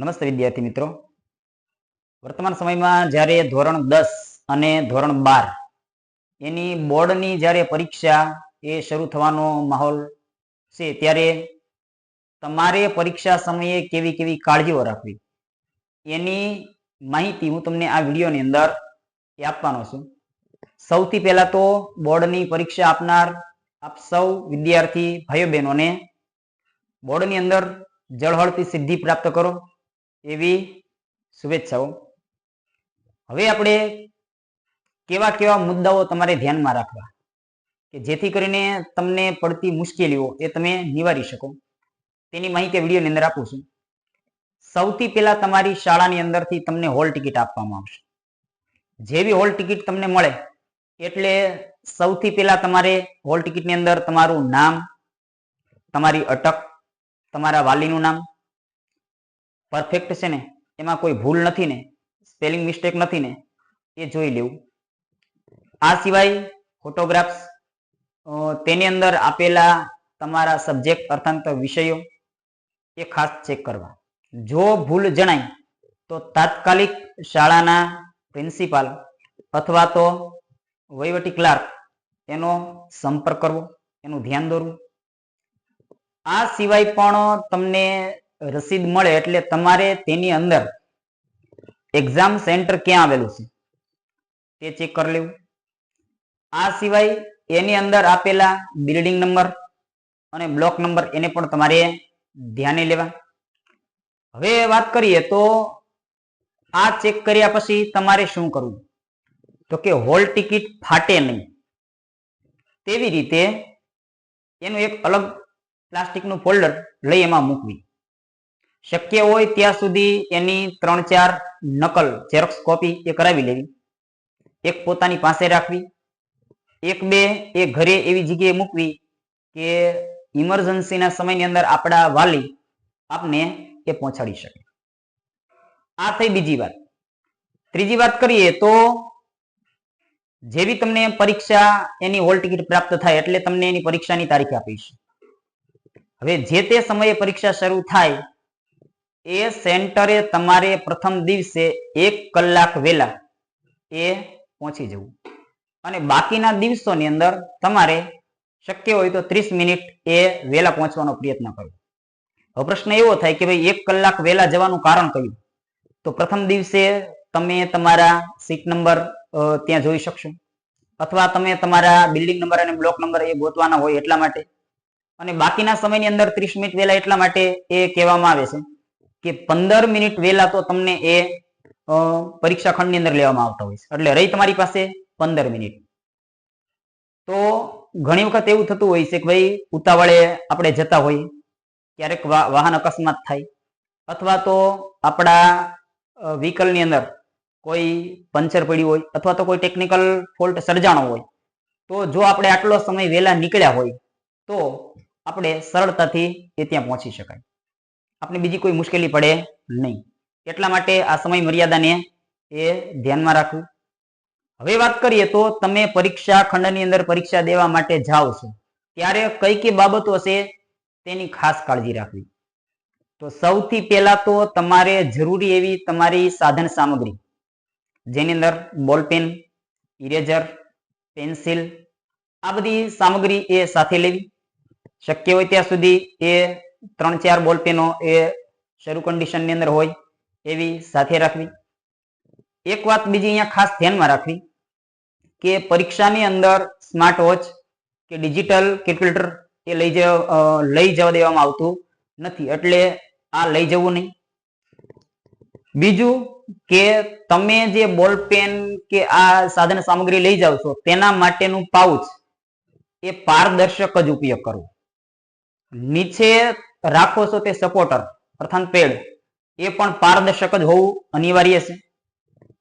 નમસ્તે વિદ્યાર્થી મિત્રો. વર્તમાન સમયમાં જ્યારે ધોરણ દસ અને ધોરણ બાર એની બોર્ડની જ્યારે પરીક્ષા એ શરૂ થવાનો માહોલ છે, ત્યારે તમારે પરીક્ષા સમયે કેવી કેવી કાળજીઓ રાખવી? એની માહિતી હું તમને આ વિડીયોની અંદર એ આપવાનો છું. સૌથી પહેલા તો બોર્ડની પરીક્ષા આપનાર આપ સૌ વિદ્યાર્થી ભાઈઓ બહેનોને બોર્ડની અંદર જળહળતી સિદ્ધિ પ્રાપ્ત કરો. એવી શુભેચ્છાઓ. હવે આપણે કેવા કેવા મુદ્દાઓ તમારે ધ્યાનમાં રાખવા? કે જેથી કરીને તમને પડતી મુશ્કેલીઓ એ તમે નિવારી શકો. તેની માહિતી વિડીયોની અંદર આપું છું. સૌથી પહેલા તમારી શાળાની અંદરથી તમને હોલ ટિકિટ આપવામાં આવશે. જેવી હોલ ટિકિટ તમને મળે, એટલે સૌથી પહેલા તમારે હોલ ટિકિટની અંદર તમારું નામ, તમારી અટક, તમારા વાલીનું નામ પરફેક્ટ છે ને? એમાં કોઈ ભૂલ નથી ને? સ્પેલિંગ મિસ્ટેક નથી ને? એ જોઈ લેવું. આ સિવાય ફોટોગ્રાફ્સ તેની અંદર આપેલા તમારા સબ્જેક્ટ અર્થાંત વિષયો એ ખાસ ચેક કરવા. જો ભૂલ જણાય, તો તાત્કાલિક શાળાના પ્રિન્સિપાલ અથવા તો વહીવટી ક્લાર્ક એનો સંપર્ક કરવો, એનું ધ્યાન દોરવું. આ સિવાય પણ તમને રસીદ મળે એટલે તમારે તેની અંદર એક્ઝામ સેન્ટર ક્યાં આવેલું છે? તે ચેક કરી લેવું. આ સિવાય એની અંદર આપેલા બિલ્ડિંગ નંબર અને બ્લોક નંબર એને પણ તમારે ધ્યાને લેવા. હવે વાત કરીએ તો આ ચેક કર્યા પછી તમારે શું કરવું? તો કે હોલ ટિકિટ ફાટે નહીં. તેવી રીતે એનું એક અલગ પ્લાસ્ટિકનું ફોલ્ડર લઈ એમાં મૂકવી. શક્ય હોય ત્યાં સુધી એની ત્રણ ચાર નકલ ઝેરોક્સ કોપી એ કરાવી લેવી. એક પોતાની પાસે રાખવી. એક બે એ ઘરે એવી જગ્યાએ મૂકવી કે ઇમરજન્સીના સમયની અંદર આપણા વાલી આપને એ પહોંચાડી શકે. આ થઈ બીજી વાત. ત્રીજી વાત કરીએ તો જેવી તમને પરીક્ષા એની હોલ ટિકિટ પ્રાપ્ત થાય એટલે તમને એની પરીક્ષાની તારીખ આપીશ. હવે જે તે સમયે પરીક્ષા શરૂ થાય એ સેન્ટરે તમારે પ્રથમ દિવસે એક કલાક વહેલા એ પહોંચી જવું. અને બાકીના દિવસોની અંદર તમારે શક્ય હોય તો ત્રીસ મિનિટ એ વહેલા પહોંચવાનો પ્રયત્ન કરો હવે પ્રશ્ન એવો થાય કે ભાઈ એક કલાક વહેલા જવાનું કારણ કયું? તો પ્રથમ દિવસે તમે તમારા સીટ નંબર ત્યાં જોઈ શકશો. અથવા તમે તમારા બિલ્ડિંગ નંબર અને બ્લોક નંબર એ ગોતવાના હોય એટલા માટે. અને બાકીના સમયની અંદર ત્રીસ મિનિટ વહેલા એટલા માટે એ કહેવામાં આવે છે. કે પંદર મિનિટ વહેલા તો તમને એ પરીક્ષા ખંડની અંદર લેવામાં આવતા હોય છે. એટલે રહી તમારી પાસે પંદર મિનિટ. તો ઘણી વખત એવું થતું હોય છે કે ભાઈ ઉતાવળે આપણે જતા હોઈએ ક્યારેક વાહન અકસ્માત થાય, અથવા તો આપણા વ્હીકલની અંદર કોઈ પંચર પડ્યું હોય, અથવા તો કોઈ ટેકનિકલ ફોલ્ટ સર્જાણો હોય, તો જો આપણે આટલો સમય વહેલા નીકળ્યા હોય, તો આપણે સરળતાથી એ ત્યાં પહોંચી શકાય. આપણે બીજી કોઈ મુશ્કેલી પડે નહીં. એટલા માટે આ સમય મર્યાદાને એ ધ્યાનમાં રાખવું. હવે વાત કરીએ તો તમે પરીક્ષા ખંડની અંદર પરીક્ષા દેવા માટે જાઓ છો. ત્યારે કઈ કઈ બાબતો હશે તેની ખાસ કાળજી રાખવી. તો સૌથી પહેલા તો તમારે જરૂરી એવી તમારી સાધન સામગ્રી. જેની અંદર બોલપેન ઇરેઝર, પેન્સિલ, આ બધી સામગ્રી એ સાથે લેવી. શક્ય હોય ત્યાં સુધી એ ત્રણ ચાર બોલ પેનો એ શરૂ કન્ડિશનની અંદર હોય એવી સાથે રાખવી. એક વાત બીજી અહીંયા ખાસ ધ્યાનમાં રાખવી કે પરીક્ષાની અંદર સ્માર્ટ વોચ કે ડિજિટલ કેલ્ક્યુલેટર એ લઈ લઈ જવા દેવામાં આવતું નથી. એટલે આ લઈ જવું નહીં. બીજું કે તમે જે બોલ પેન કે આ સાધન સામગ્રી લઈ જાવ છો, તેના માટેનું પાઉચ એ પારદર્શક જ ઉપયોગ કરવો. નીચે રાખો છો તે સપોર્ટર અર્થાત પેડ. એ પણ પારદર્શક જ હોવું અનિવાર્ય છે.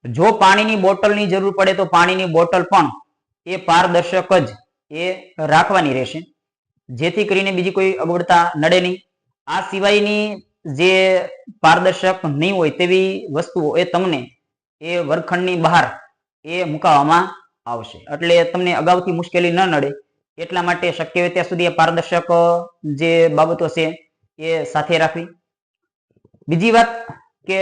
જો પાણીની બોટલની જરૂર પડે તો પાણીની બોટલ પણ એ પારદર્શક જ એ રાખવાની રહેશે. જેથી કરીને બીજી કોઈ અગવડતા નડે નહીં. આ સિવાયની જે પારદર્શક નહીં હોય તેવી વસ્તુઓ એ તમને એ વર્ગખંડની બહાર એ મુકાવવામાં આવશે. એટલે તમને અગાઉથી મુશ્કેલી ન નડે. એટલા માટે શક્ય હોય ત્યાં સુધી પારદર્શક જે બાબતો છે એ સાથે રાખવી. બીજી વાત કે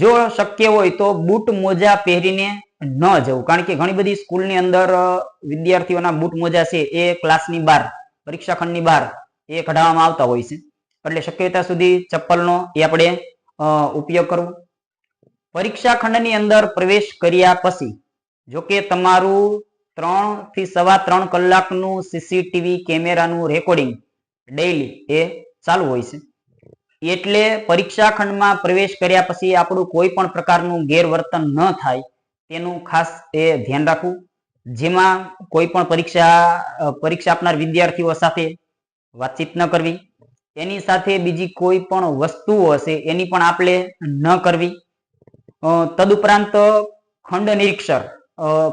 જો શક્ય હોય તો બૂટ મોજા પહેરીને ન જવું. કારણ કે ઘણી બધી સ્કૂલની અંદર વિદ્યાર્થીઓના બૂટ મોજા છે એ ક્લાસની બહાર, પરીક્ષા ખંડની બહાર એ કઢાવવામાં આવતા હોય છે. એટલે શક્યતા સુધી ચપ્પલનો એ આપણે ઉપયોગ કરવો. પરીક્ષા ખંડની અંદર પ્રવેશ કર્યા પછી જો કે તમારું ત્રણથી સવા ત્રણ કલાકનું સીસીટીવી કેમેરાનું રેકોર્ડિંગ ડેઈલી એ ચાલુ હોય છે. એટલે પરીક્ષા ખંડમાં પ્રવેશ કર્યા પછી આપણું કોઈ પણ પ્રકારનું ગેરવર્તન ન થાય, તેનું ખાસ એ ધ્યાન રાખવું. જેમાં કોઈ પણ પરીક્ષા પરીક્ષા આપનાર વિદ્યાર્થીઓ સાથે વાતચીત ન કરવી. એની સાથે બીજી કોઈ પણ વસ્તુઓ હશે, એની પણ આપણે ન કરવી. તદુપરાંત ખંડ નિરીક્ષક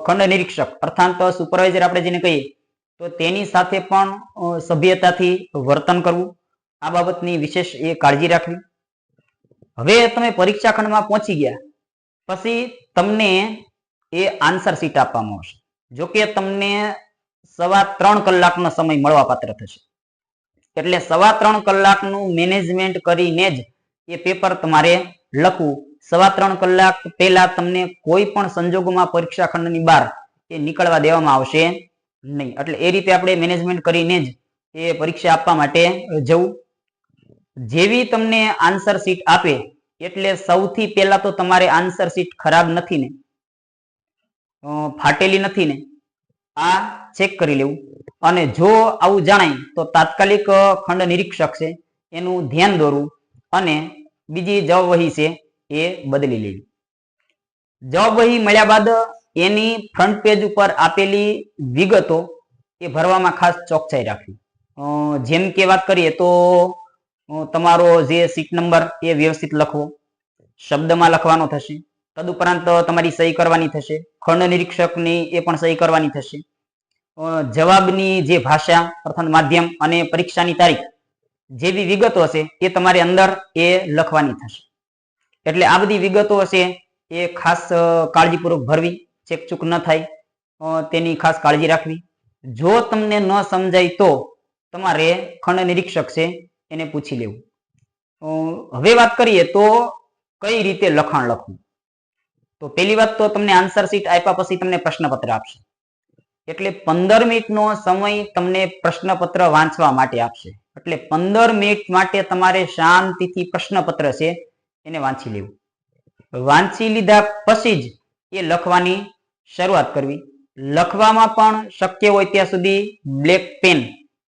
ખંડ નિરીક્ષક અર્થાત સુપરવાઇઝર આપણે જેને કહીએ, તો તેની સાથે પણ સભ્યતાથી વર્તન કરવું. આ બાબતની વિશેષ એ કાળજી રાખવી. હવે તમે પરીક્ષા ખંડમાં પહોંચી ગયા. પછી તમને એ આન્સર શીટ આપવામાં આવશે. જો કે તમને સવા ત્રણ કલાકનો સમય મળવા પાત્ર થશે. એટલે સવા ત્રણ કલાકનું મેનેજમેન્ટ કરીને જ એ પેપર તમારે લખવું. સવા ત્રણ કલાક પહેલા તમને કોઈ પણ સંજોગોમાં પરીક્ષા ખંડની બહાર એ નીકળવા દેવામાં આવશે નહીં. એટલે એ રીતે આપણે મેનેજમેન્ટ કરીને જ એ પરીક્ષા આપવા માટે જવું. જેવી તમને આન્સર શીટ આપે, એટલે સૌથી પહેલા તો તમારે આન્સર શીટ ખરાબ નથી ને. ફાટેલી નથી ને. આ ચેક કરી લેવું. અને જો આવું જણાય, તો તાત્કાલિક ખંડ નિરીક્ષક છે, એનું ધ્યાન દોરવું. અને બીજી જવાબ વહી છે, એ બદલી લેવી. જવાબ વહી મળ્યા બાદ, એની ફ્રન્ટ પેજ ઉપર આપેલી વિગતો એ ભરવામાં ખાસ ચોકસાઈ રાખવી. જેમ કે વાત કરીએ તો તમારો જે સીટ નંબર એ વ્યવસ્થિત લખવો. શબ્દમાં લખવાનો થશે. તદુપરાંત તમારી સહી કરવાની થશે. ખંડ નિરીક્ષકની એ પણ સહી કરવાની થશે. જવાબની જે ભાષા અર્થાત માધ્યમ અને પરીક્ષાની તારીખ, જેવી વિગતો હશે એ તમારે અંદર એ લખવાની થશે. એટલે આ બધી વિગતો હશે એ ખાસ કાળજીપૂર્વક ભરવી, ચેકચૂક ન થાય. તેની ખાસ કાળજી રાખવી. જો તમને ન સમજાય તો તમારે ખંડ નિરીક્ષક છે એને પૂછી લેવું. હવે વાત કરીએ તો કઈ રીતે લખાણ લખવું? તો પહેલી વાત તો તમને આન્સર શીટ આપ્યા પછી તમને પ્રશ્નપત્ર આપશે. એટલે પંદર મિનિટનો સમય તમને પ્રશ્નપત્ર વાંચવા માટે આપશે. એટલે પંદર મિનિટ માટે તમારે શાંતિથી પ્રશ્નપત્ર છે એને વાંચી લેવું. વાંચી લીધા પછી જ એ લખવાની શરૂઆત કરવી. લખવામાં પણ શક્ય હોય ત્યાં સુધી બ્લેક પેન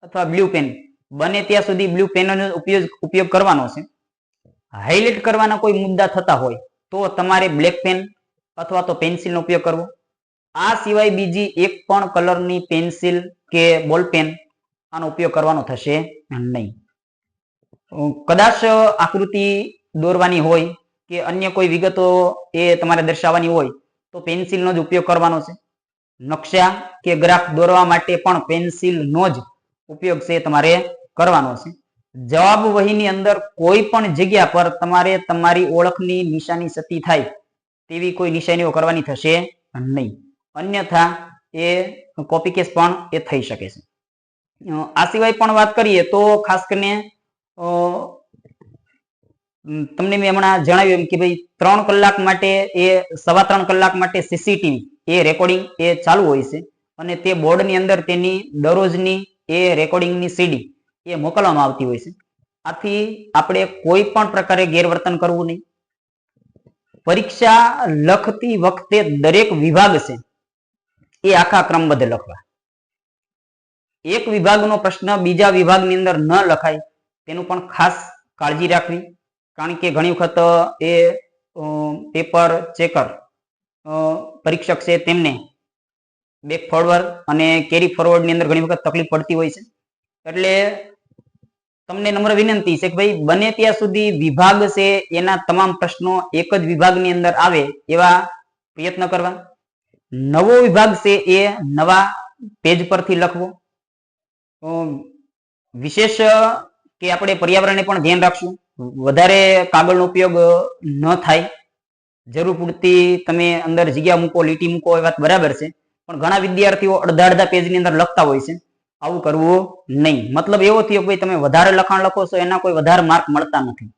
અથવા બ્લુ પેન બને ત્યાં સુધી બ્લુ પેનનો ઉપયોગ ઉપયોગ કરવાનો છે. હાઇલાઇટ કરવાના કોઈ મુદ્દા થતા હોય તો તમારે બ્લેક પેન અથવા તો પેન્સિલનો ઉપયોગ કરવો. આ સિવાય બીજી એક પણ કલરની પેન્સિલ કે બોલ પેન આનો ઉપયોગ કરવાનો થશે નહીં. કદાચ આકૃતિ દોરવાની હોય કે અન્ય કોઈ વિગતો એ તમારે દર્શાવવાની હોય તો પેન્સિલનો જ ઉપયોગ કરવાનો છે. નકશા કે ગ્રાફ દોરવા માટે પણ પેન્સિલનો જ ઉપયોગ છે તમારે કરવાનો છે. જવાબ વહીની અંદર કોઈ પણ જગ્યા પર તમારે તમારી ઓળખની નિશાની સતી થાય તેવી કોઈ નિશાનીઓ કરવાની થશે નહીં. અન્યથા એ કોપી કેસ પણ એ થઈ શકે છે. આ સિવાય પણ વાત કરીએ તો ખાસ કરીને તમને મેં હમણાં જણાવ્યું કે ભાઈ ત્રણ કલાક માટે એ, સવા ત્રણ કલાક માટે સીસીટીવી એ રેકોર્ડિંગ એ ચાલુ હોય છે અને તે બોર્ડની અંદર તેની દરરોજની એ રેકોર્ડિંગની સીડી એ મોકલવામાં આવતી હોય છે. આથી આપણે કોઈ પણ પ્રકારે ગેરવર્તન કરવું નહીં. પરીક્ષા લખતી વખતે દરેક વિભાગ છે, એ આખા ક્રમબદ્ધ લખવા. એક વિભાગનો પ્રશ્ન બીજા વિભાગની અંદર ન લખાય, તેનું પણ ખાસ કાળજી રાખવી. કારણ કે ઘણી વખત, એ પેપર ચેકર પરીક્ષક છે તેમને બેક ફોરવર્ડ અને કેરી ફોરવર્ડની અંદર ઘણી વખત તકલીફ પડતી હોય છે. એટલે તમને નમ્ર વિનંતી છે કે ભાઈ બને ત્યાં સુધી વિભાગ છે એના તમામ પ્રશ્નો એક જ વિભાગની અંદર આવે એવા પ્રયત્ન કરવા. નવો વિભાગ છે એ નવા પેજ પરથી લખવો. વિશેષ કે આપણે પર્યાવરણને પણ ધ્યાન રાખશું. વધારે કાગળનો ઉપયોગ ન થાય. જરૂર પૂરતી તમે અંદર જગ્યા મૂકો, લીટી મૂકો એ વાત બરાબર છે. પણ ઘણા વિદ્યાર્થીઓ અડધા અડધા પેજની અંદર લખતા હોય છે. આવું કરવું નહીં. મતલબ એવો થયો કે તમે વધારે લખાણ લખો છો, એના કોઈ વધારે માર્ક મળતા નથી.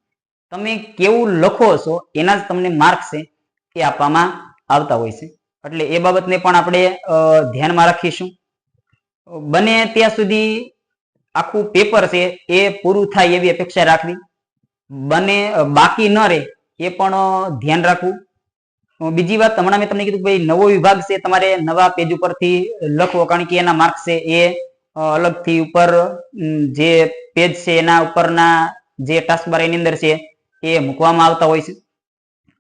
તમે કેવું લખો છો, એના જ તમને માર્ક છે એ આપવામાં આવતા હોય છે. એટલે એ બાબતને પણ આપણે ધ્યાનમાં રાખીશું. બને ત્યાં સુધી આખું પેપર છે એ પૂરું થાય એવી અપેક્ષા રાખવી. બને બાકી ન રહે એ પણ ધ્યાન રાખવું. બીજી વાત, હમણાં મેં તમને કીધું ભાઈ નવો વિભાગ છે, તમારે નવા પેજ ઉપરથી લખવો, કારણ કે એના માર્ક્સ છે એ અલગથી ઉપર જે પેજ છે એના ઉપરના જે ટાસ્કબાર એની અંદર છે એ મૂકવામાં આવતા હોય છે.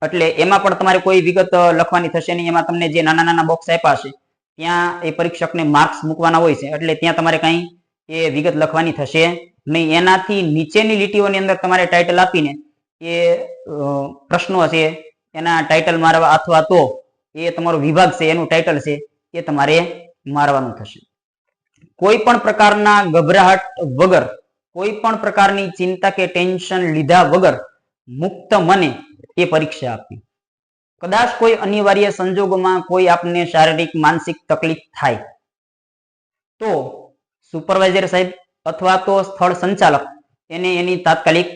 એટલે એમાં પણ તમારે કોઈ વિગત લખવાની થશે નહીં. એમાં તમને જે નાના નાના બોક્સ આપ્યા છે, ત્યાં એ પરીક્ષકને માર્ક્સ મૂકવાના હોય છે. એટલે ત્યાં તમારે કઈ એ વિગત લખવાની થશે નહીં. એનાથી નીચેની લીટીઓની અંદર તમારે ટાઇટલ આપીને એ પ્રશ્નો છે, એના ટાઇટલ મારવા અથવા તો એ તમારો વિભાગ છે, એનું ટાઇટલ છે, એ તમારે મારવાનું થશે. કોઈ પણ પ્રકારના ગભરાહટ વગર, કોઈ પણ પ્રકારની ચિંતા કે ટેન્શન લીધા વગર મુક્ત મને એ પરીક્ષા આપી કદાચ કોઈ અનિવાર્ય સંજોગોમાં કોઈ આપને શારીરિક, માનસિક તકલીફ થાય. તો સુપરવાઇઝર સાહેબ અથવા તો સ્થળ સંચાલક એને એની તાત્કાલિક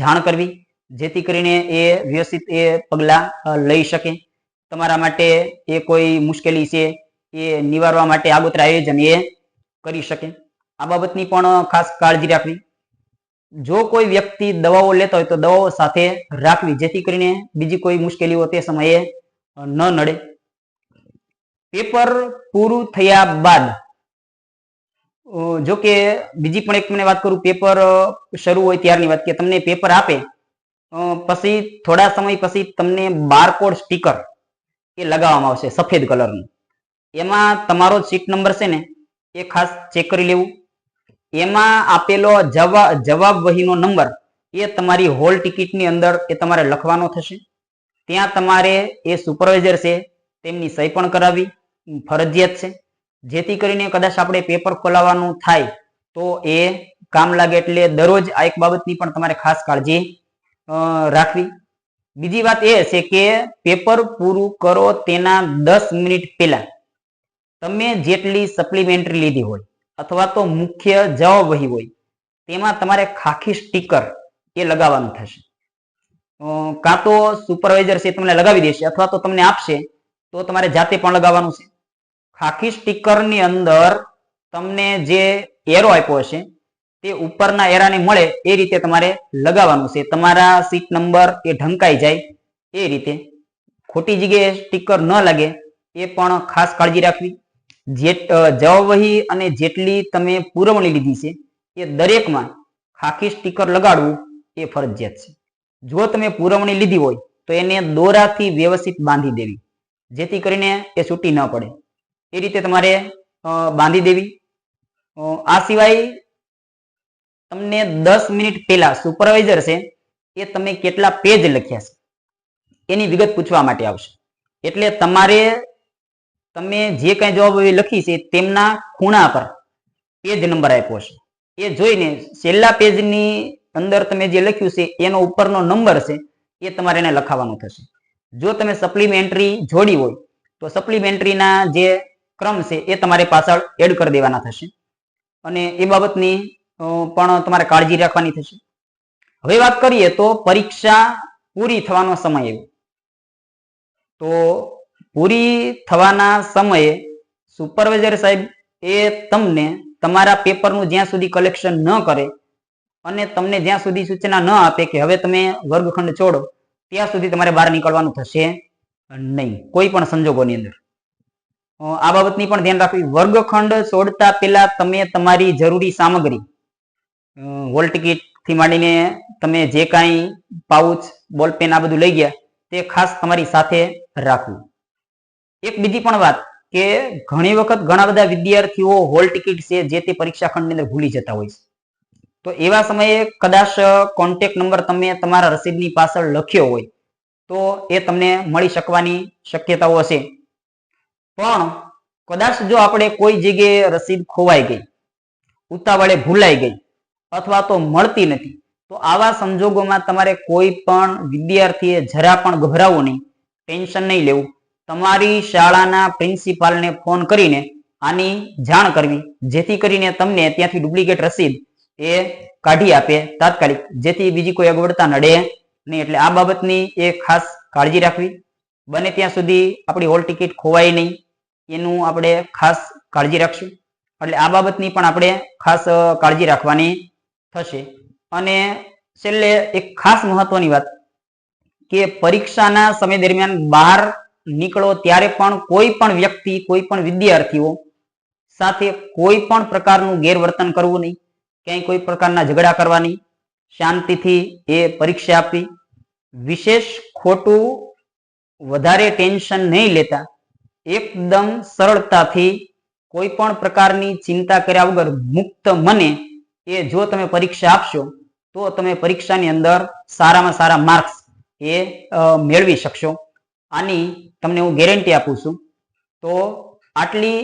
જાણ કરવી, જેથી કરીને એ વ્યવસ્થિત એ પગલા લઈ શકે. તમારા માટે એ કોઈ મુશ્કેલી છે એ નિવારવા માટે આગોતરા આયોજન એ કરી શકે. આ બાબતની પણ ખાસ કાળજી રાખવી. જો કોઈ વ્યક્તિ દવાઓ લેતા હોય તો દવાઓ સાથે રાખવી, જેથી કરીને બીજી કોઈ મુશ્કેલીઓ તે સમયે ન નડે. પેપર પૂરું થયા બાદ જો કે બીજી પણ એક મને વાત કરું, પેપર શરૂ હોય ત્યારની વાત કે તમને પેપર આપે પછી થોડા સમય પછી તમને બારકોડ સ્ટીકર એ લગાવવામાં આવશે, સફેદ કલરનું. એમાં તમારો સીટ નંબર છે ને એ ખાસ ચેક કરી લેવું. એમાં આપેલો જવાબ જવાબ વહીનો નંબર એ તમારી હોલ ટિકિટની અંદર એ તમારે લખવાનો થશે. ત્યાં તમારે એ સુપરવાઇઝર છે તેમની સહી પણ કરાવી ફરજિયાત છે. જેથી કરીને કદાચ આપણે પેપર ખોલાવવાનું થાય તો એ કામ લાગે એટલે દરરોજ આ એક બાબતની પણ તમારે ખાસ કાળજી રાખવી. બીજી વાત એ છે કે પેપર પૂરું કરો તેના દસ મિનિટ પહેલા. તમે જેટલી સપ્લિમેન્ટરી લીધી હોય, અથવા તો મુખ્ય જવાબ વહી હોય, તેમાં તમારે ખાખી સ્ટીકર એ લગાવવાનું થશે. કાં તો સુપરવાઇઝર છે તમને લગાવી દેશે, અથવા તો તમને આપશે, તો તમારે જાતે પણ લગાવવાનું છે. ખાખી સ્ટીકરની અંદર તમને જે એરો આપ્યો હશે, તે ઉપરના એરાને મળે એ રીતે તમારે લગાવવાનું છે. તમારા સીટ નંબર એ ઢંકાઈ જાય એ રીતે. ખોટી જગ્યાએ સ્ટીકર ન લાગે, એ પણ ખાસ કાળજી રાખવી. જે અ, જવાબવહી અને જેટલી તમે પુરવણી લીધી છે એ દરેકમાં ખાખી સ્ટીકર લગાડવું એ ફરજિયાત છે. જો તમે પુરવણી લીધી હોય તો એને દોરાથી વ્યવસ્થિત બાંધી દેવી જેથી કરીને એ છૂટી ન પડે. એ રીતે તમારે બાંધી દેવી. આ સિવાય તમને દસ મિનિટ પહેલા સુપરવાઇઝર છે એ તમે કેટલા પેજ લખ્યા છે એની વિગત પૂછવા માટે આવશે. એટલે તમારે તમે જે કઈ જવાબ લખી છે તેમના ખૂણા પર પેજ નંબર આપ્યો છે. એ જોઈને છેલ્લા પેજની અંદર તમે જે લખ્યું છે એનો ઉપરનો નંબર છે એ તમારે એને લખાવવાનો થશે. જો તમે સપ્લિમેન્ટરી જોડી હોય તો સપ્લિમેન્ટરીના જે ક્રમ છે એ તમારે પાછળ એડ કરી દેવાના થશે. અને એ બાબતની પણ તમારે કાળજી રાખવાની થશે. હવે વાત કરીએ તો પરીક્ષા પૂરી થવાનો સમય એવો તો પૂરી થવાના સમયે સુપરવાઇઝર સાહેબ એ તમને તમારા પેપરનું જ્યાં સુધી કલેક્શન ન કરે અને તમને જ્યાં સુધી સૂચના ન આપે કે હવે તમે વર્ગખંડ છોડો, ત્યાં સુધી તમારે બહાર નીકળવાનું થશે નહીં, કોઈ પણ સંજોગોની અંદર. આ બાબતની પણ ધ્યાન રાખવી. વર્ગખંડ છોડતા પહેલા તમે તમારી જરૂરી સામગ્રી હોલ ટિકિટથી માંડીને તમે જે કાંઈ પાઉચ બોલ પેન આ બધું લઈ ગયા, તે ખાસ તમારી સાથે રાખવું. એક બીજી પણ વાત કે ઘણી વખત ઘણા બધા વિદ્યાર્થીઓ હોલ ટિકિટ છે જે તે પરીક્ષા ખંડની અંદર ભૂલી જતા હોય છે. તો એવા સમયે કદાચ કોન્ટેક્ટ નંબર તમે તમારા રસીદની પાછળ લખ્યો હોય તો એ તમને મળી શકવાની શક્યતાઓ હશે. પણ કદાચ જો આપણે કોઈ જગ્યાએ રસીદ ખોવાઈ ગઈ, ઉતાવળે ભૂલાઈ ગઈ અથવા તો મળતી નથી, તો આવા સંજોગોમાં તમારે કોઈ પણ વિદ્યાર્થીએ જરા પણ ગભરાવવું નહીં, ટેન્શન નહીં લેવું. તમારી શાળાના પ્રિન્સિપાલને ફોન કરીને આની જાણ કરવી. જેથી કરીને તમને ત્યાંથી ડુપ્લિકેટ રસીદ એ કાઢી આપે તાત્કાલિક. જેથી બીજી કોઈ અગવડતા નડે નહીં. એટલે આ બાબતની એ ખાસ કાળજી રાખવી. બને ત્યાં સુધી આપણી હોલ ટિકિટ ખોવાય નહીં. એનું આપણે ખાસ કાળજી રાખશું. એટલે આ બાબતની પણ આપણે ખાસ કાળજી રાખવાની થશે. અને છેલ્લે એક ખાસ મહત્વની વાત કે પરીક્ષાના સમય દરમિયાન બહાર નીકળો ત્યારે પણ કોઈ પણ વ્યક્તિ, કોઈ પણ વિદ્યાર્થીઓ સાથે કોઈ પણ પ્રકારનું ગેરવર્તન કરવું નહીં. ક્યાંય કોઈ પ્રકારના ઝઘડા કરવા નહીં. શાંતિથી એ પરીક્ષા આપવી. વિશેષ ખોટું વધારે ટેન્શન નહીં લેતા. એકદમ સરળતાથી કોઈ પણ પ્રકારની ચિંતા કર્યા વગર મુક્ત મને એ જો તમે પરીક્ષા આપશો, તો તમે પરીક્ષાની અંદર સારામાં સારા માર્ક્સ એ મેળવી શકશો. આની તમને હું ગેરંટી આપું છું. તો આટલી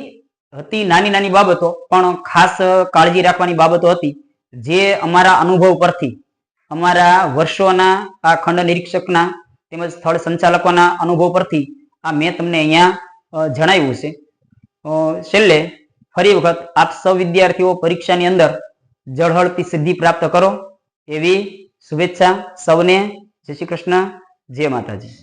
હતી નાની નાની બાબતો, પણ ખાસ કાળજી રાખવાની બાબતો હતી, જે અમારા અનુભવ પરથી, અમારા વર્ષોના આ ખંડ નિરીક્ષકના તેમજ સ્થળ સંચાલકોના અનુભવ પરથી આ મેં તમને અહીંયા જણાવ્યું છે. છેલ્લે ફરી વખત આપ સૌ વિદ્યાર્થીઓ પરીક્ષાની અંદર જળહળતી સિદ્ધિ પ્રાપ્ત કરો. એવી શુભેચ્છા સૌને. જય શ્રી કૃષ્ણ. જય માતાજી.